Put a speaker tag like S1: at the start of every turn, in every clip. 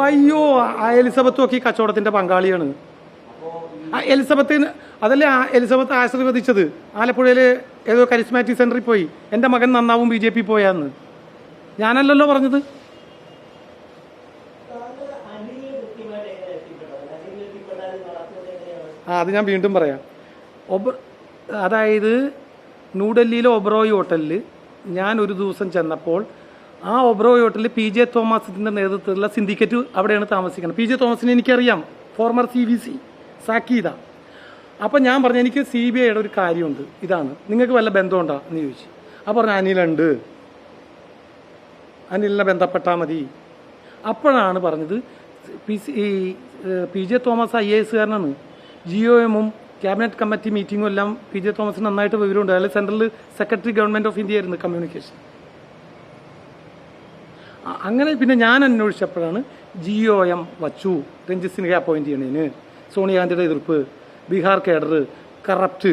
S1: അയ്യോ എലിസബത്തും ഒക്കെ ഈ കച്ചവടത്തിന്റെ പങ്കാളിയാണ്. എലിസബത്തിന് അതല്ലേ എലിസബത്ത് ആശീർവദിച്ചത് ആലപ്പുഴയിലെ ഏതോ കരിസ്മാറ്റിക് സെന്ററിൽ പോയി. എന്റെ മകൻ നന്നാവും ബി ജെ പി പോയാന്ന്. ഞാനല്ലല്ലോ പറഞ്ഞത്. ആ അത് ഞാൻ വീണ്ടും പറയാം. ഒബ അതായത് ന്യൂഡൽഹിയിലെ ഒബ്രോയ് ഹോട്ടലിൽ ഞാൻ ഒരു ദിവസം ചെന്നപ്പോൾ ആ ഒബ്രോയ് ഹോട്ടലിൽ പി ജെ തോമസിന്റെ നേതൃത്വത്തിലുള്ള സിൻഡിക്കേറ്റ് അവിടെയാണ് താമസിക്കുന്നത്. പി ജെ തോമസിനെ എനിക്കറിയാം. ഫോർമർ സി വി സി സാക്കീത. അപ്പം ഞാൻ പറഞ്ഞു എനിക്ക് സി ബി ഐയുടെ ഒരു കാര്യമുണ്ട്. ഇതാണ്. നിങ്ങൾക്ക് വല്ല ബന്ധമുണ്ടോ? എന്ന് ചോദിച്ചു. അപ്പോൾ പറഞ്ഞു അനിലുണ്ട്. അനിലിനെ ബന്ധപ്പെട്ടാൽ മതി. അപ്പോഴാണ് പറഞ്ഞത് പി സി ഈ P J Thomas I A എസുകാരനാണ് G O എമ്മും ക്യാബിനറ്റ് കമ്മിറ്റി മീറ്റിങ്ങും എല്ലാം പി ജെ തോമസിന് നന്നായിട്ട് വിവരമുണ്ട്. അയാൾ central secretary government of India ആയിരുന്നു കമ്മ്യൂണിക്കേഷൻ അങ്ങനെ പിന്നെ ഞാൻ അന്വേഷിച്ചപ്പോഴാണ് ജിഒ എം വച്ചു. രഞ്ജിത് സിൻഹയെ അപ്പോയിന്റ് ചെയ്യണേന്. സോണിയാഗാന്ധിയുടെ എതിർപ്പ് ബീഹാർ കേഡർ കറപ്റ്റ്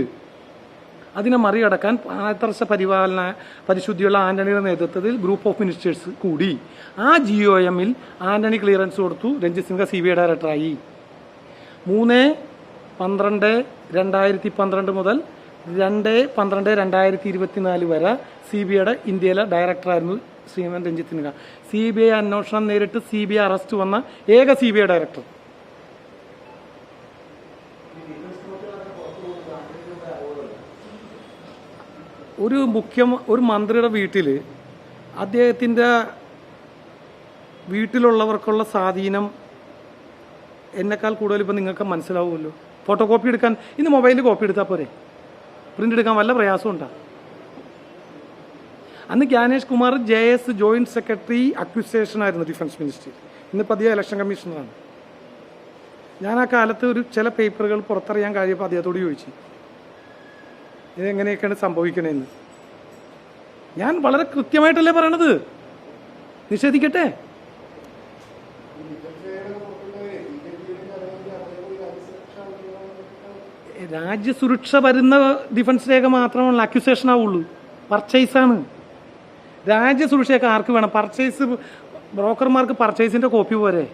S1: അതിനെ മറികടക്കാൻ ആദർശ പരിപാലന പരിശുദ്ധിയുള്ള ആന്റണിയുടെ നേതൃത്വത്തിൽ ഗ്രൂപ്പ് ഓഫ് മിനിസ്റ്റേഴ്സ് കൂടി. ആ ജി ഒ എമ്മിൽ ആന്റണി ക്ലിയറൻസ് കൊടുത്തു Ranjit Sinha C B I ഡയറക്ടറായി മൂന്ന് പന്ത്രണ്ട് രണ്ടായിരത്തി പന്ത്രണ്ട് മുതൽ രണ്ട് പന്ത്രണ്ട് രണ്ടായിരത്തി ഇരുപത്തിനാല് വരെ സി ബി ഐയുടെ ഇന്ത്യയിലെ ഡയറക്ടറായിരുന്നു Shriman Ranjith Sinha C B I അന്വേഷണം നേരിട്ട് സി ബി ഐ അറസ്റ്റ് വന്ന ഏക സി ബി ഐ ഡയറക്ടർ ഒരു മുഖ്യ ഒരു മന്ത്രിയുടെ വീട്ടിൽ അദ്ദേഹത്തിന്റെ വീട്ടിലുള്ളവർക്കുള്ള സ്വാധീനം എന്നെക്കാൾ കൂടുതൽ ഇപ്പം നിങ്ങൾക്ക് മനസ്സിലാവുമല്ലോ. ഫോട്ടോ കോപ്പി എടുക്കാൻ ഇന്ന് മൊബൈലിൽ കോപ്പി എടുത്താൽ പോരെ? പ്രിന്റ് എടുക്കാൻ വല്ല പ്രയാസം ഉണ്ടാ അന്ന് Gyanesh Kumar J S joint secretary acquisition ആയിരുന്നു ഡിഫൻസ് മിനിസ്ട്രി ഇന്ന് പതിയെ ഇലക്ഷൻ കമ്മീഷണറാണ്. ഞാൻ ആ കാലത്ത് ഒരു ചില പേപ്പറുകൾ പുറത്തറിയാൻ കഴിയപ്പോൾ അദ്ദേഹത്തോട് ചോദിച്ചു ഇതെങ്ങനെയൊക്കെയാണ് സംഭവിക്കണേന്ന്? ഞാൻ വളരെ കൃത്യമായിട്ടല്ലേ പറയണത്? നിഷേധിക്കട്ടെ? രാജ്യസുരക്ഷ വരുന്ന ഡിഫൻസ് രേഖ മാത്രമല്ല അക്യുസേഷൻ ആവുള്ളൂ. പർച്ചേസാണ് രാജ്യസുരക്ഷയൊക്കെ ആർക്ക് വേണം? പർച്ചേസ് ബ്രോക്കർമാർക്ക് പർച്ചേസിന്റെ കോപ്പി പോരെ.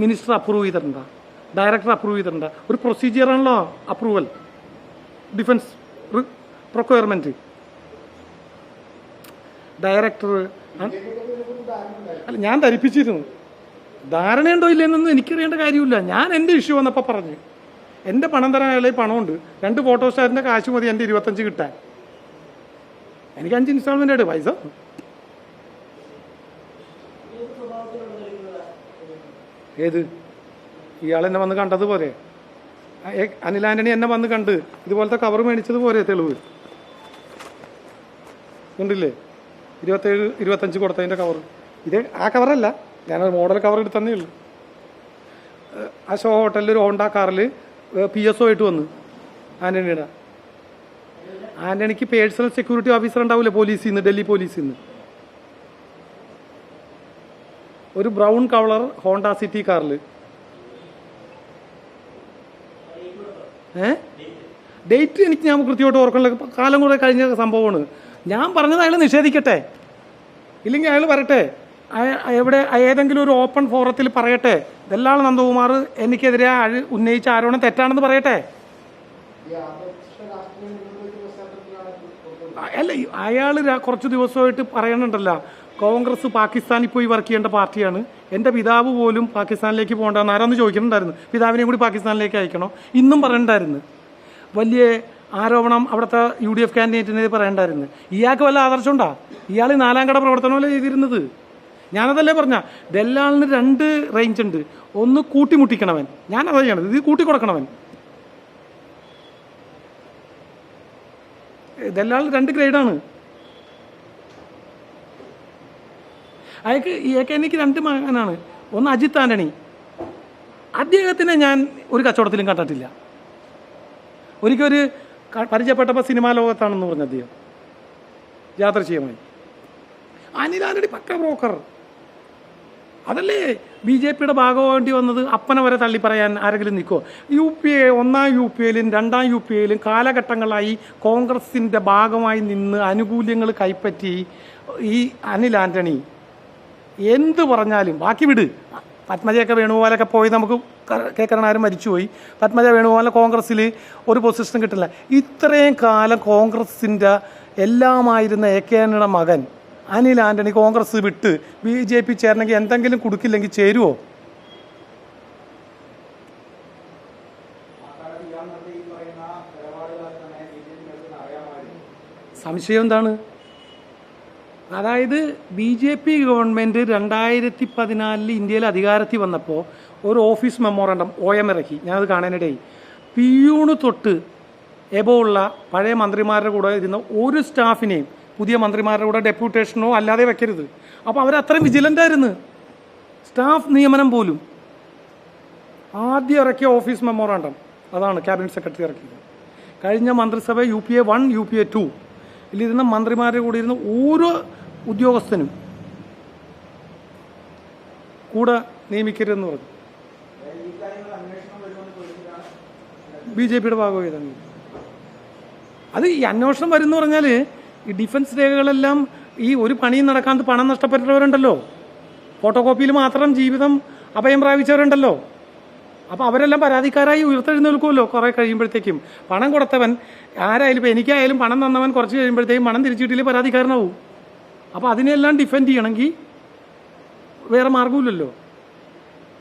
S1: മിനിസ്റ്റർ അപ്രൂവ് ചെയ്തിട്ടുണ്ട. ഡയറക്ടർ അപ്രൂവ് ചെയ്തിട്ടുണ്ട്. ഒരു പ്രൊസീജിയറാണല്ലോ അപ്രൂവൽ ഡിഫൻസ് പ്രൊക്വയർമെന്റ് ഡയറക്ടർ അല്ല ഞാൻ ധരിപ്പിച്ചിരുന്നു. ധാരണയുണ്ടോ ഇല്ലെന്നൊന്നും എനിക്കറിയേണ്ട കാര്യമില്ല. ഞാൻ എന്റെ ഇഷ്യൂ വന്നപ്പോൾ പറഞ്ഞു. എന്റെ പണം തരാൻ അയാളെ പണമുണ്ട്. രണ്ട് ഫോട്ടോ സ്റ്റാറിന്റെ കാശ് മതി എന്റെ ഇരുപത്തഞ്ച് കിട്ടാൻ. എനിക്ക് അഞ്ച് ഇൻസ്റ്റാൾമെന്റ് ആയിട്ട് പൈസ. ഏത്? ഇയാൾ എന്നെ വന്ന് കണ്ടത് പോരെ? അനിലാന്റണി എന്നെ വന്ന് കണ്ട്. ഇതുപോലത്തെ കവർ മേടിച്ചത് പോരെ തെളിവ്? കണ്ടില്ലേ? ഇരുപത്തേഴ് ഇരുപത്തഞ്ച് കൊടുത്തതിന്റെ കവർ ഇത് ആ കവറല്ല ഞാനൊരു മോഡൽ കവർ എടുത്തന്നേ ഉള്ളൂ. ആ ഷോ ഹോട്ടലിൽ ഒരു ഹോണ്ട കാറിൽ പി എസ് ഒ ആയിട്ട് വന്ന്. ആന്റണിയുടെ. ആന്റണിക്ക് പേഴ്സണൽ സെക്യൂരിറ്റി ഓഫീസർ ഉണ്ടാവില്ലേ പോലീസിൽ നിന്ന് ഡൽഹി പോലീസിൽ നിന്ന് ഒരു ബ്രൗൺ കളർ ഹോണ്ട സിറ്റി കാറിൽ ഏ? ഡേറ്റ് എനിക്ക് ഞാൻ കൃത്യമായിട്ട് ഓർക്കണില്ല കാലം കൂടെ കഴിഞ്ഞ സംഭവമാണ്. ഞാൻ പറഞ്ഞത് അയാൾ നിഷേധിക്കട്ടെ. ഇല്ലെങ്കിൽ അയാൾ വരട്ടെ. എവിടെ ഏതെങ്കിലും ഒരു ഓപ്പൺ ഫോറത്തിൽ പറയട്ടെ. ദല്ലാൾ നന്ദകുമാർ എനിക്കെതിരെ ഉന്നയിച്ച ആരോപണം തെറ്റാണെന്ന് പറയട്ടെ? അല്ല അയാൾ കുറച്ച് ദിവസമായിട്ട് പറയണുണ്ടല്ലോ. കോൺഗ്രസ് പാകിസ്ഥാനിൽ പോയി വർക്ക് ചെയ്യേണ്ട പാർട്ടിയാണ്. എന്റെ പിതാവ് പോലും പാകിസ്ഥാനിലേക്ക് പോകേണ്ടെന്ന് ആരാന്ന് ചോദിക്കുന്നുണ്ടായിരുന്നു? പിതാവിനെയും കൂടി പാകിസ്ഥാനിലേക്ക് അയക്കണോ? ഇന്നും പറയണ്ടായിരുന്നു. വലിയ ആരോപണം അവിടുത്തെ യു ഡി എഫ് കാൻഡിഡേറ്റിനെതിരെ പറയണ്ടായിരുന്നു. ഇയാൾക്ക് വല്ല ആദർശമുണ്ടാ? ഇയാൾ നാലാം കട പ്രവർത്തനമല്ലേ ചെയ്തിരുന്നത്? ഞാനതല്ലേ പറഞ്ഞ ദല്ലാളിന് രണ്ട് റേഞ്ച് ഉണ്ട്. ഒന്ന് കൂട്ടിമുട്ടിക്കണവൻ. ഞാൻ ചെയ്യണത്. ഇത് കൂട്ടി കൊടുക്കണവൻ ദല്ലാൾ രണ്ട് ഗ്രേഡാണ് അയാൾക്ക് ഇയാൾക്ക് എനിക്ക് രണ്ട് മകനാണ്. ഒന്ന് അജിത് ആന്റണി. അദ്ദേഹത്തിനെ ഞാൻ ഒരു കച്ചവടത്തിലും കണ്ടിട്ടില്ല. ഒരിക്കൽ ഒരു ക- പരിചയപ്പെട്ടപ്പോൾ സിനിമാ ലോകത്താണെന്ന് പറഞ്ഞ അദ്ദേഹം. യാത്ര അനിൽ ആന്റണി പക്ക ബ്രോക്കർ അതല്ലേ ബി ജെ പിയുടെ ഭാഗമാവേണ്ടി വന്നത്? അപ്പനെ വരെ തള്ളി പറയാൻ ആരെങ്കിലും നിൽക്കുമോ യു പി എ ഒന്നാം യു പി എയിലും രണ്ടാം യു പി എയിലും കാലഘട്ടങ്ങളായി കോൺഗ്രസിന്റെ ഭാഗമായി നിന്ന് ആനുകൂല്യങ്ങൾ കൈപ്പറ്റി ഈ അനിൽ ആന്റണി എന്ത് പറഞ്ഞാലും ബാക്കി വിട്. പത്മജയൊക്കെ വേണുഗോപാലൊക്കെ പോയി നമുക്ക് കെ കരുണാകരൻ മരിച്ചുപോയി. പത്മജ വേണുഗോപാലിന് കോൺഗ്രസ്സിൽ ഒരു പൊസിഷൻ കിട്ടില്ല. ഇത്രയും കാലം കോൺഗ്രസിന്റെ എല്ലാമായിരുന്ന എ കെ ആന്റണിയുടെ മകൻ അനിൽ ആന്റണി കോൺഗ്രസ് വിട്ട് ബി ജെ പി ചേരണമെങ്കിൽ എന്തെങ്കിലും കൊടുക്കില്ലെങ്കിൽ ചേരുവോ? സംശയം എന്താണ്? അതായത് ബി ജെ പി ഗവൺമെന്റ് രണ്ടായിരത്തി പതിനാലിൽ ഇന്ത്യയിൽ അധികാരത്തിൽ വന്നപ്പോൾ ഒരു ഓഫീസ് മെമ്മോറണ്ടം ഒ എം ഇറക്കി. ഞാനത് കാണാനിടയായി. പിയൂണ് തൊട്ട് എബോ ഉള്ള പഴയ മന്ത്രിമാരുടെ കൂടെ ഇരുന്ന ഒരു സ്റ്റാഫിനെയും പുതിയ മന്ത്രിമാരുടെ കൂടെ ഡെപ്യൂട്ടേഷനോ അല്ലാതെ വെക്കരുത്. അപ്പോൾ അവരത്രയും വിജിലന്റ് ആയിരുന്നു. സ്റ്റാഫ് നിയമനം പോലും. ആദ്യം ഇറക്കിയ ഓഫീസ് മെമ്മോറാണ്ടം അതാണ് ക്യാബിനറ്റ് സെക്രട്ടറി ഇറക്കിയത്. കഴിഞ്ഞ മന്ത്രിസഭ U P A one U P A two ഇതിലിരുന്ന മന്ത്രിമാരുടെ കൂടെ ഇരുന്ന ഓരോ ഉദ്യോഗസ്ഥനും കൂടെ നിയമിക്കരുതെന്ന് പറഞ്ഞു. ബി ജെ പിയുടെ ഭാഗമായി തന്നെ. അത് ഈ അന്വേഷണം വരുമെന്ന് പറഞ്ഞാൽ ഈ ഡിഫൻസ് രേഖകളെല്ലാം ഈ ഒരു പണിയും നടക്കാത്ത പണം നഷ്ടപ്പെട്ടവരുണ്ടല്ലോ. ഫോട്ടോ കോപ്പിയിൽ മാത്രം ജീവിതം അഭയം പ്രാപിച്ചവരുണ്ടല്ലോ. അപ്പോൾ അവരെല്ലാം പരാതിക്കാരായി ഉയർത്തെഴുന്നേൽക്കുമല്ലോ കുറേ കഴിയുമ്പോഴത്തേക്കും. പണം കൊടുത്തവൻ ആരായാലും ഇപ്പോൾ എനിക്കായാലും പണം തന്നവൻ കുറച്ച് കഴിയുമ്പോഴത്തേക്കും പണം തിരിച്ചിട്ടില്ല പരാതിക്കാരനാവും. അപ്പോൾ അതിനെല്ലാം ഡിഫെൻഡ് ചെയ്യണമെങ്കിൽ വേറെ മാർഗമില്ലല്ലോ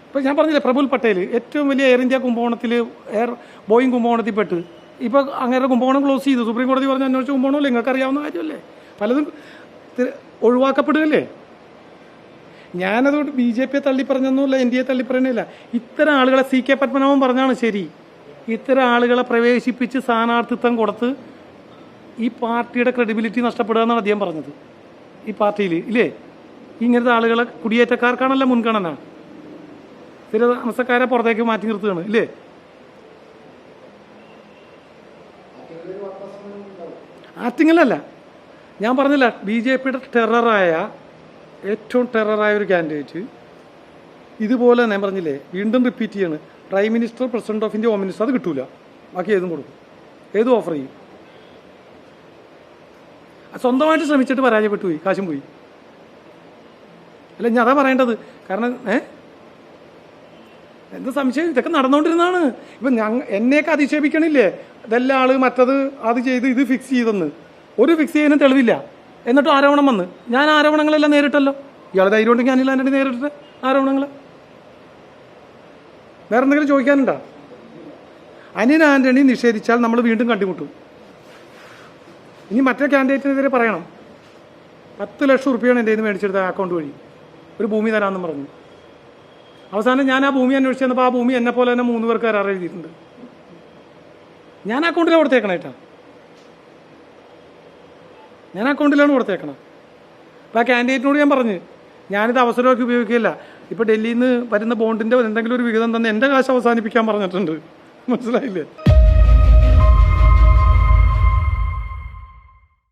S1: ഇപ്പോൾ ഞാൻ പറഞ്ഞില്ലേ പ്രഫുൽ പട്ടേൽ ഏറ്റവും വലിയ എയർ ഇന്ത്യ കുംഭകോണത്തിൽ എയർ ബോയിങ് കുംഭകോണത്തിൽ പെട്ട് ഇപ്പോൾ അങ്ങനെ കുംഭകോണം ക്ലോസ് ചെയ്തു. സുപ്രീം കോടതി പറഞ്ഞ അന്വേഷിച്ച കുംഭകോണമല്ലേ? നിങ്ങൾക്ക് അറിയാവുന്ന കാര്യമല്ലേ? പലതും ഒഴിവാക്കപ്പെടുകയല്ലേ? ഞാനതുകൊണ്ട് ബി ജെ പിയെ തള്ളിപ്പറഞ്ഞൊന്നുമില്ല എൻ ഡി എ തള്ളിപ്പറയുന്നില്ല ഇത്തരം ആളുകളെ സി കെ പത്മനാഭൻ പറഞ്ഞാണ് ശരി. ഇത്തരം ആളുകളെ പ്രവേശിപ്പിച്ച് സ്ഥാനാർത്ഥിത്വം കൊടുത്ത് ഈ പാർട്ടിയുടെ ക്രെഡിബിലിറ്റി നഷ്ടപ്പെടുക എന്നാണ് അദ്ദേഹം പറഞ്ഞത്. ഈ പാർട്ടിയിൽ ഇല്ലേ? ഇങ്ങനത്തെ ആളുകളെ കുടിയേറ്റക്കാർക്കാണല്ലോ മുൻഗണന. സ്ഥിര താമസക്കാരെ പുറത്തേക്ക് മാറ്റി നിർത്തുകയാണ് ഇല്ലേ? ആറ്റിങ്ങലല്ല. ഞാൻ പറഞ്ഞില്ല ബി ജെ പിയുടെ ടെററായ ഏറ്റവും ടെററായ ഒരു കാൻഡിഡേറ്റ് ഇതുപോലെ ഞാൻ പറഞ്ഞില്ലേ വീണ്ടും റിപ്പീറ്റ് ചെയ്യാണ്. Prime minister president of India home minister അത് കിട്ടൂല. ബാക്കി ഏതും കൊടുക്കും. ഏതും ഓഫർ ചെയ്യും? സ്വന്തമായിട്ട് ശ്രമിച്ചിട്ട് പരാജയപ്പെട്ടു പോയി കാശും പോയി. അല്ല ഞാൻ അതാ പറയേണ്ടത്. കാരണം ഏ? എന്ത് സംശയം? ഇതൊക്കെ നടന്നുകൊണ്ടിരുന്നാണ് ഇപ്പം ഞങ്ങ എന്നെയൊക്കെ അധിക്ഷേപിക്കണില്ലേ? ഇതെല്ലാം ആൾ മറ്റത് അത് ചെയ്ത് ഇത് ഫിക്സ് ചെയ്തെന്ന്. ഒരു ഫിക്സ് ചെയ്യാനും തെളിവില്ല. എന്നിട്ടും ആരോപണം വന്ന്. ഞാൻ ആരോപണങ്ങളെല്ലാം നേരിട്ടല്ലോ. ഇയാൾ ധൈര്യം ഉണ്ടെങ്കിൽ അനിൽ ആന്റണി നേരിട്ടിട്ട് ആരോപണങ്ങൾ വേറെ എന്തെങ്കിലും ചോദിക്കാനുണ്ടോ? അനിൽ ആന്റണി നിഷേധിച്ചാൽ നമ്മൾ വീണ്ടും കണ്ടുമുട്ടും. ഇനി മറ്റേ കാൻഡിഡേറ്റിനെതിരെ പറയണം. പത്ത് ലക്ഷം റുപ്യാണ് എന്റെ നിന്ന് മേടിച്ചെടുത്ത അക്കൗണ്ട് വഴി. ഒരു ഭൂമി തരാമെന്നും പറഞ്ഞു. അവസാനം ഞാൻ ആ ഭൂമി അന്വേഷിച്ച് വന്നപ്പോൾ ആ ഭൂമി എന്നെ പോലെ തന്നെ മൂന്ന് പേർക്ക് കരാർ എഴുതിയിട്ടുണ്ട്. ഞാൻ അക്കൗണ്ടിലാണ് കൊടുത്തേക്കണേട്ടാ. ഞാൻ അക്കൗണ്ടിലാണ് കൊടുത്തേക്കണം അപ്പോൾ ആ കാൻഡിഡേറ്റിനോട് ഞാൻ പറഞ്ഞു ഞാനിത് അവസരമൊക്കെ ഉപയോഗിക്കില്ല ഇപ്പോൾ ഡൽഹിയിൽ നിന്ന് വരുന്ന ബോണ്ടിന്റെ എന്തെങ്കിലും ഒരു വിഹിതം തന്നെ എന്റെ കാശ് അവസാനിപ്പിക്കാൻ പറഞ്ഞിട്ടുണ്ട്. മനസ്സിലായില്ലേ?